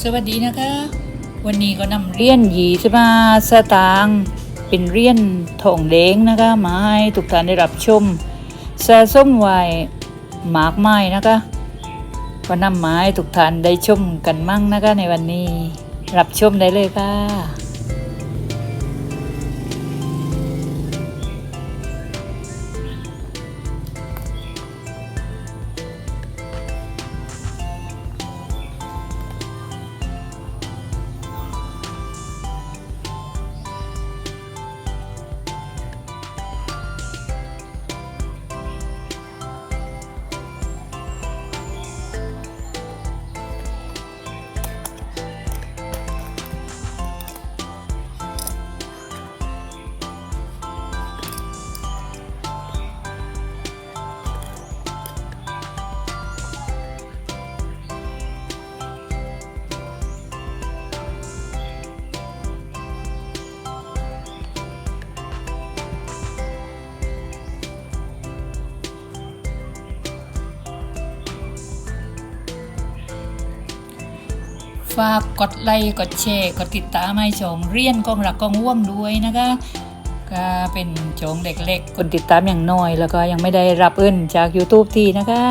สวัสดีนะคะ วันนี้ก็นำเรียนหยีใช่ไหมาสตางเป็นเรียนทองเด้งนะคะมาให้ทุกท่านได้รับชมสะสมไว้หมากไม้นะคะก็นำมาให้ทุกท่านได้ชมกันมั่งนะคะในวันนี้ รับชมได้เลยค่ะ ฝากกดไลค์กดแชร์กดติดตามให้ชมเรียนกองหลักกองว่วมด้วยนะคะก็เป็นโจงเด็กเล็กคนติดตามอย่างน้อย แล้วก็ยังไม่ได้รับเอิ้นจาก YouTube ที่นะคะ